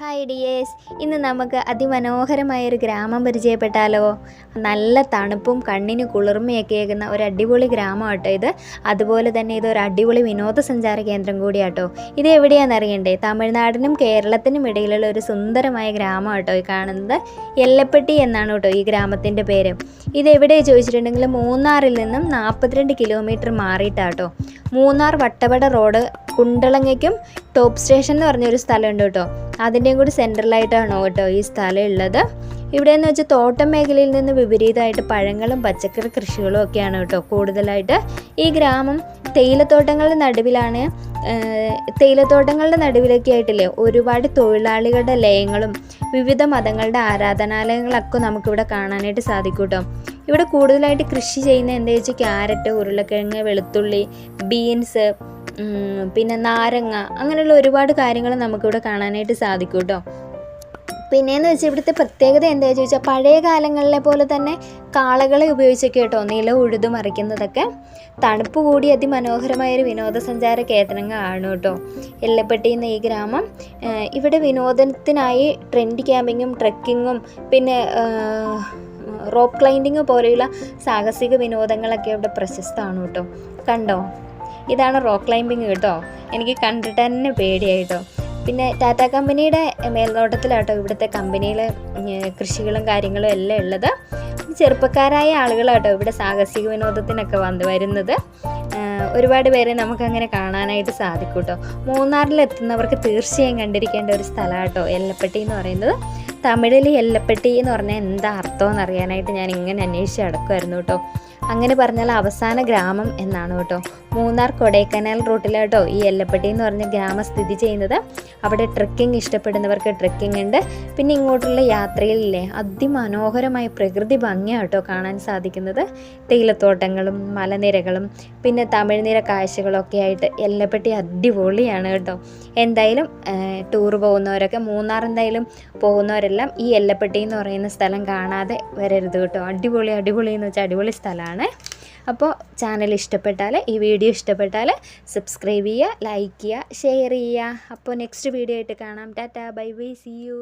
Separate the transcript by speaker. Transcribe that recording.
Speaker 1: Hi dears ഇന്ന് നമുക്ക് അതിമനോഹരമായ ഒരു ഗ്രാമം പരിചയപ്പെട്ടാലോ? നല്ല തണുപ്പും കണ്ണിന് കുളിർമയൊക്കെ ഏകുന്ന ഒരു അടിപൊളി ഗ്രാമം കേട്ടോ ഇത്. അതുപോലെ തന്നെ ഇതൊരു അടിപൊളി വിനോദസഞ്ചാര കേന്ദ്രം കൂടിയാട്ടോ. ഇത് എവിടെയാണെന്ന് അറിയണ്ടേ? തമിഴ്നാടിനും കേരളത്തിനും ഇടയിലുള്ള ഒരു സുന്ദരമായ ഗ്രാമം കേട്ടോ ഈ കാണുന്നത്. എല്ലപ്പെട്ടി എന്നാണ് കേട്ടോ ഈ ഗ്രാമത്തിന്റെ പേര്. ഇത് എവിടെയാണ് ചോദിച്ചിട്ടുണ്ടെങ്കിൽ മൂന്നാറിൽ നിന്നും നാൽപ്പത്തിരണ്ട് കിലോമീറ്റർ മാറിയിട്ടാട്ടോ. മൂന്നാർ വട്ടവട റോഡ് കുണ്ടളങ്ങയ്ക്കും ടോപ്പ് സ്റ്റേഷൻ എന്ന് പറഞ്ഞൊരു സ്ഥലമുണ്ട് കേട്ടോ. അതിന്റെയും കൂടി സെൻട്രലായിട്ടാണോ കേട്ടോ ഈ സ്ഥലം ഉള്ളത് ഇവിടെ എന്ന് വെച്ചാൽ തോട്ടം മേഖലയിൽ നിന്ന് വിപരീതമായിട്ട് പഴങ്ങളും പച്ചക്കറി കൃഷികളും ഒക്കെയാണ് കേട്ടോ കൂടുതലായിട്ട്. ഈ ഗ്രാമം തേയിലത്തോട്ടങ്ങളുടെ നടുവിലാണ് തേയിലത്തോട്ടങ്ങളുടെ നടുവിലൊക്കെ ആയിട്ടില്ലേ ഒരുപാട് തൊഴിലാളികളുടെ ലയങ്ങളും വിവിധ മതങ്ങളുടെ ആരാധനാലയങ്ങളൊക്കെ നമുക്കിവിടെ കാണാനായിട്ട് സാധിക്കും കേട്ടോ. ഇവിടെ കൂടുതലായിട്ട് കൃഷി ചെയ്യുന്ന എന്താ വെച്ചാൽ ക്യാരറ്റ് ഉരുളക്കിഴങ്ങ് വെളുത്തുള്ളി ബീൻസ് പിന്നെ നാരങ്ങ അങ്ങനെയുള്ള ഒരുപാട് കാര്യങ്ങൾ നമുക്കിവിടെ കാണാനായിട്ട് സാധിക്കും കേട്ടോ പിന്നെയെന്ന് വെച്ചാൽ ഇവിടുത്തെ പ്രത്യേകത എന്താണെന്ന് ചോദിച്ചാൽ പഴയ കാലങ്ങളിലെ പോലെ തന്നെ കാളകളെ ഉപയോഗിച്ചൊക്കെ കേട്ടോ നില ഉഴുതു മറിക്കുന്നതൊക്കെ. തണുപ്പ് കൂടി അതിമനോഹരമായ ഒരു വിനോദസഞ്ചാര കേന്ദ്രങ്ങളാണ് കേട്ടോ എല്ലപ്പെട്ടി എന്ന ഈ ഗ്രാമം. ഇവിടെ വിനോദത്തിനായി ട്രെൻഡ് ക്യാമ്പിങ്ങും ട്രക്കിങ്ങും പിന്നെ റോപ്പ് ക്ലൈമ്പിങ് പോലെയുള്ള സാഹസിക വിനോദങ്ങളൊക്കെ ഇവിടെ പ്രശസ്തമാണ് കേട്ടോ. കണ്ടോ? ഇതാണ് റോക്ക് ക്ലൈമ്പിങ് കേട്ടോ. എനിക്ക് കണ്ടിട്ട് തന്നെ പേടിയായിട്ടോ പിന്നെ ടാറ്റ കമ്പനിയുടെ മേൽനോട്ടത്തിലാട്ടോ ഇവിടുത്തെ കമ്പനിയിൽ കൃഷികളും കാര്യങ്ങളും എല്ലാം ഉള്ളത്. ചെറുപ്പക്കാരായ ആളുകളാട്ടോ ഇവിടെ സാഹസിക വിനോദത്തിനൊക്കെ വന്ന് വരുന്നത്. ഒരുപാട് പേരെ നമുക്കങ്ങനെ കാണാനായിട്ട് സാധിക്കും കേട്ടോ. മൂന്നാറിൽ എത്തുന്നവർക്ക് തീർച്ചയായും കണ്ടിരിക്കേണ്ട ഒരു സ്ഥലമാട്ടോ എല്ലപ്പെട്ടി എന്ന് പറയുന്നത്. തമിഴിൽ എല്ലപ്പെട്ടി എന്ന് പറഞ്ഞാൽ എന്താ അർത്ഥം എന്നറിയാനായിട്ട് ഞാൻ ഇങ്ങനെ അന്വേഷിച്ച് അടക്കുമായിരുന്നു കേട്ടോ. അങ്ങനെ പറഞ്ഞാൽ അവസാന ഗ്രാമം എന്നാണ് കേട്ടോ. മൂന്നാർ കൊടൈക്കനാൽ റൂട്ടിലാട്ടോ ഈ എല്ലപ്പെട്ടി എന്ന് പറഞ്ഞ ഗ്രാമം സ്ഥിതി ചെയ്യുന്നത്. അവിടെ ട്രക്കിംഗ് ഇഷ്ടപ്പെടുന്നവർക്ക് ട്രക്കിംഗ് ഉണ്ട്. പിന്നെ ഇങ്ങോട്ടുള്ള യാത്രയിലില്ലേ അതിമനോഹരമായ പ്രകൃതി ഭംഗിയാട്ടോ കാണാൻ സാധിക്കുന്നത്. തേയിലത്തോട്ടങ്ങളും മലനിരകളും പിന്നെ തമിഴ്നിര കാഴ്ചകളൊക്കെ ആയിട്ട് എല്ലപ്പെട്ടി അടിപൊളിയാണ് കേട്ടോ. എന്തായാലും ടൂർ പോകുന്നവരൊക്കെ മൂന്നാർ എന്തായാലും പോകുന്നവരെല്ലാം ഈ എല്ലപ്പെട്ടി എന്ന് പറയുന്ന സ്ഥലം കാണാതെ വരരുത് കേട്ടോ. അടിപൊളി അടിപൊളി എന്ന് വെച്ചാൽ അടിപൊളി സ്ഥലമാണ്. അപ്പോൾ ചാനൽ ഇഷ്ടപ്പെട്ടാൽ ഈ വീഡിയോ ഇഷ്ടപ്പെട്ടാൽ സബ്സ്ക്രൈബ് ചെയ്യുക ലൈക്ക് ചെയ്യുക ഷെയർ ചെയ്യുക. അപ്പോൾ നെക്സ്റ്റ് വീഡിയോ ആയിട്ട് കാണാം. Tata bye bye see you